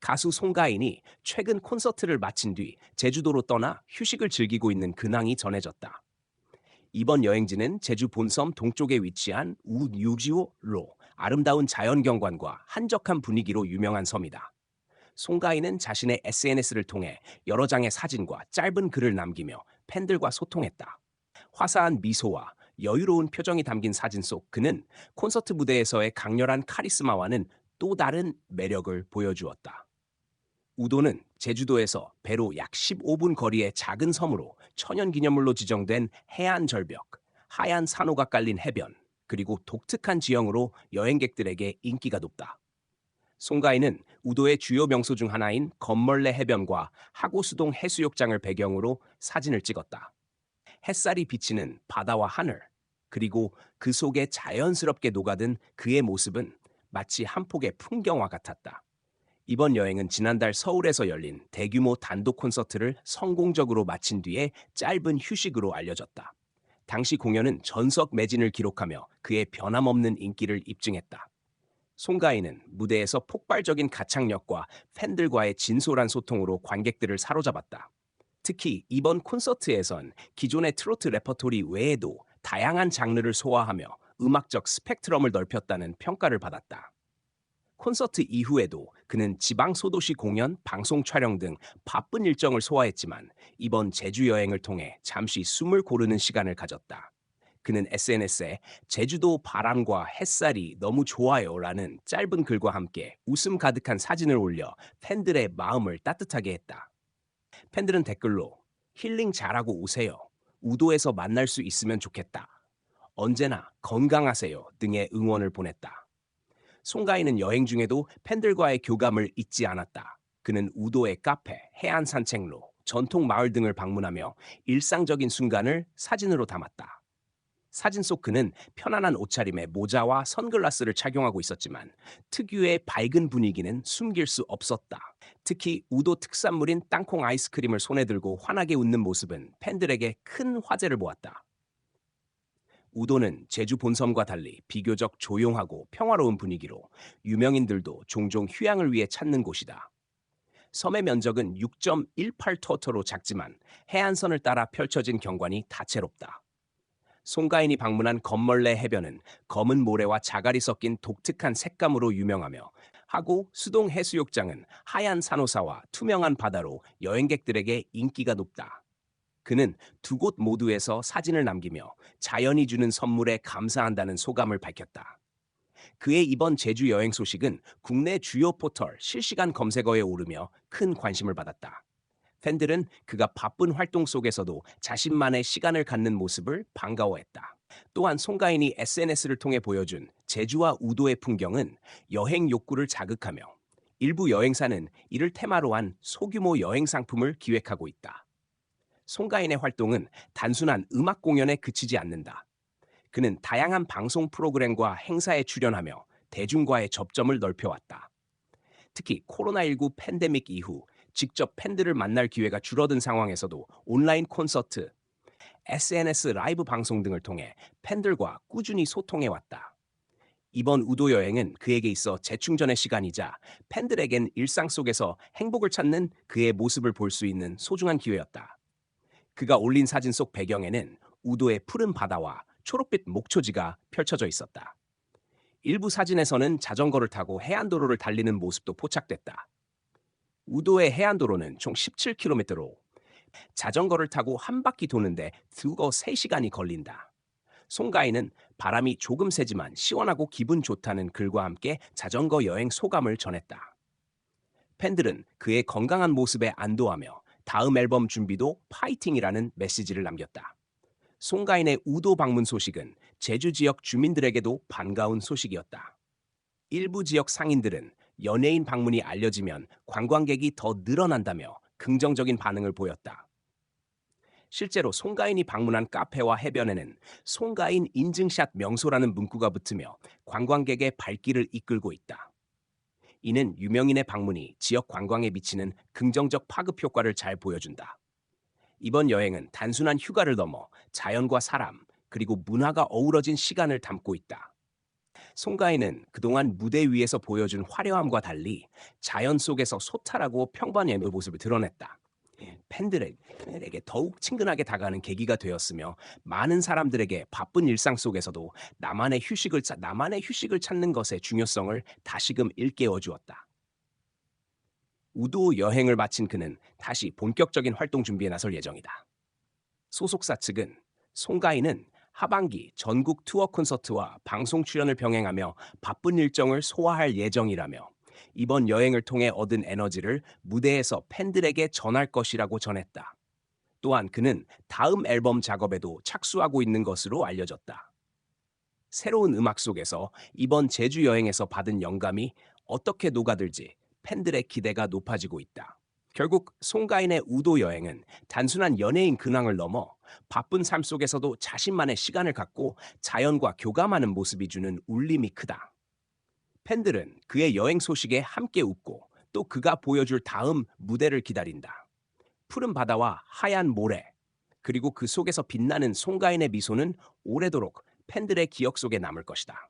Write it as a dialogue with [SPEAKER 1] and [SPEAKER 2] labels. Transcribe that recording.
[SPEAKER 1] 가수 송가인이 최근 콘서트를 마친 뒤 제주도로 떠나 휴식을 즐기고 있는 근황이 전해졌다. 이번 여행지는 제주 본섬 동쪽에 위치한 우유지오로 아름다운 자연경관과 한적한 분위기로 유명한 섬이다. 송가인은 자신의 SNS를 통해 여러 장의 사진과 짧은 글을 남기며 팬들과 소통했다. 화사한 미소와 여유로운 표정이 담긴 사진 속 그는 콘서트 무대에서의 강렬한 카리스마와는 또 다른 매력을 보여주었다. 우도는 제주도에서 배로 약 15분 거리의 작은 섬으로 천연기념물로 지정된 해안 절벽, 하얀 산호가 깔린 해변, 그리고 독특한 지형으로 여행객들에게 인기가 높다. 송가인은 우도의 주요 명소 중 하나인 건멀레 해변과 하고수동 해수욕장을 배경으로 사진을 찍었다. 햇살이 비치는 바다와 하늘, 그리고 그 속에 자연스럽게 녹아든 그의 모습은 마치 한 폭의 풍경화 같았다. 이번 여행은 지난달 서울에서 열린 대규모 단독 콘서트를 성공적으로 마친 뒤에 짧은 휴식으로 알려졌다. 당시 공연은 전석 매진을 기록하며 그의 변함없는 인기를 입증했다. 송가인은 무대에서 폭발적인 가창력과 팬들과의 진솔한 소통으로 관객들을 사로잡았다. 특히 이번 콘서트에선 기존의 트로트 레퍼토리 외에도 다양한 장르를 소화하며 음악적 스펙트럼을 넓혔다는 평가를 받았다. 콘서트 이후에도 그는 지방 소도시 공연, 방송 촬영 등 바쁜 일정을 소화했지만 이번 제주 여행을 통해 잠시 숨을 고르는 시간을 가졌다. 그는 SNS에 제주도 바람과 햇살이 너무 좋아요 라는 짧은 글과 함께 웃음 가득한 사진을 올려 팬들의 마음을 따뜻하게 했다. 팬들은 댓글로 힐링 잘하고 오세요. 우도에서 만날 수 있으면 좋겠다. 언제나 건강하세요 등의 응원을 보냈다. 송가인은 여행 중에도 팬들과의 교감을 잊지 않았다. 그는 우도의 카페, 해안 산책로, 전통 마을 등을 방문하며 일상적인 순간을 사진으로 담았다. 사진 속 그는 편안한 옷차림에 모자와 선글라스를 착용하고 있었지만 특유의 밝은 분위기는 숨길 수 없었다. 특히 우도 특산물인 땅콩 아이스크림을 손에 들고 환하게 웃는 모습은 팬들에게 큰 화제를 모았다. 우도는 제주 본섬과 달리 비교적 조용하고 평화로운 분위기로 유명인들도 종종 휴양을 위해 찾는 곳이다. 섬의 면적은 6.18터터로 작지만 해안선을 따라 펼쳐진 경관이 다채롭다. 송가인이 방문한 건멀레 해변은 검은 모래와 자갈이 섞인 독특한 색감으로 유명하며 하고 수동 해수욕장은 하얀 산호사와 투명한 바다로 여행객들에게 인기가 높다. 그는 두 곳 모두에서 사진을 남기며 자연이 주는 선물에 감사한다는 소감을 밝혔다. 그의 이번 제주 여행 소식은 국내 주요 포털 실시간 검색어에 오르며 큰 관심을 받았다. 팬들은 그가 바쁜 활동 속에서도 자신만의 시간을 갖는 모습을 반가워했다. 또한 송가인이 SNS를 통해 보여준 제주와 우도의 풍경은 여행 욕구를 자극하며 일부 여행사는 이를 테마로 한 소규모 여행 상품을 기획하고 있다. 송가인의 활동은 단순한 음악 공연에 그치지 않는다. 그는 다양한 방송 프로그램과 행사에 출연하며 대중과의 접점을 넓혀왔다. 특히 코로나19 팬데믹 이후 직접 팬들을 만날 기회가 줄어든 상황에서도 온라인 콘서트, SNS 라이브 방송 등을 통해 팬들과 꾸준히 소통해왔다. 이번 우도 여행은 그에게 있어 재충전의 시간이자 팬들에겐 일상 속에서 행복을 찾는 그의 모습을 볼 수 있는 소중한 기회였다. 그가 올린 사진 속 배경에는 우도의 푸른 바다와 초록빛 목초지가 펼쳐져 있었다. 일부 사진에서는 자전거를 타고 해안도로를 달리는 모습도 포착됐다. 우도의 해안도로는 총 17km로 자전거를 타고 한 바퀴 도는데 두고 3시간이 걸린다. 송가인은 바람이 조금 세지만 시원하고 기분 좋다는 글과 함께 자전거 여행 소감을 전했다. 팬들은 그의 건강한 모습에 안도하며 다음 앨범 준비도 파이팅이라는 메시지를 남겼다. 송가인의 우도 방문 소식은 제주 지역 주민들에게도 반가운 소식이었다. 일부 지역 상인들은 연예인 방문이 알려지면 관광객이 더 늘어난다며 긍정적인 반응을 보였다. 실제로 송가인이 방문한 카페와 해변에는 송가인 인증샷 명소라는 문구가 붙으며 관광객의 발길을 이끌고 있다. 이는 유명인의 방문이 지역 관광에 미치는 긍정적 파급 효과를 잘 보여준다. 이번 여행은 단순한 휴가를 넘어 자연과 사람, 그리고 문화가 어우러진 시간을 담고 있다. 송가인은 그동안 무대 위에서 보여준 화려함과 달리 자연 속에서 소탈하고 평범한 모습을 드러냈다. 팬들에게 더욱 친근하게 다가가는 계기가 되었으며 많은 사람들에게 바쁜 일상 속에서도 나만의 휴식을 찾- 나만의 휴식을 찾는 것의 중요성을 다시금 일깨워 주었다. 우도 여행을 마친 그는 다시 본격적인 활동 준비에 나설 예정이다. 소속사 측은 송가인은 하반기 전국 투어 콘서트와 방송 출연을 병행하며 바쁜 일정을 소화할 예정이라며 이번 여행을 통해 얻은 에너지를 무대에서 팬들에게 전할 것이라고 전했다. 또한 그는 다음 앨범 작업에도 착수하고 있는 것으로 알려졌다. 새로운 음악 속에서 이번 제주 여행에서 받은 영감이 어떻게 녹아들지 팬들의 기대가 높아지고 있다. 결국 송가인의 우도 여행은 단순한 연예인 근황을 넘어 바쁜 삶 속에서도 자신만의 시간을 갖고 자연과 교감하는 모습이 주는 울림이 크다. 팬들은 그의 여행 소식에 함께 웃고 또 그가 보여줄 다음 무대를 기다린다. 푸른 바다와 하얀 모래, 그리고 그 속에서 빛나는 송가인의 미소는 오래도록 팬들의 기억 속에 남을 것이다.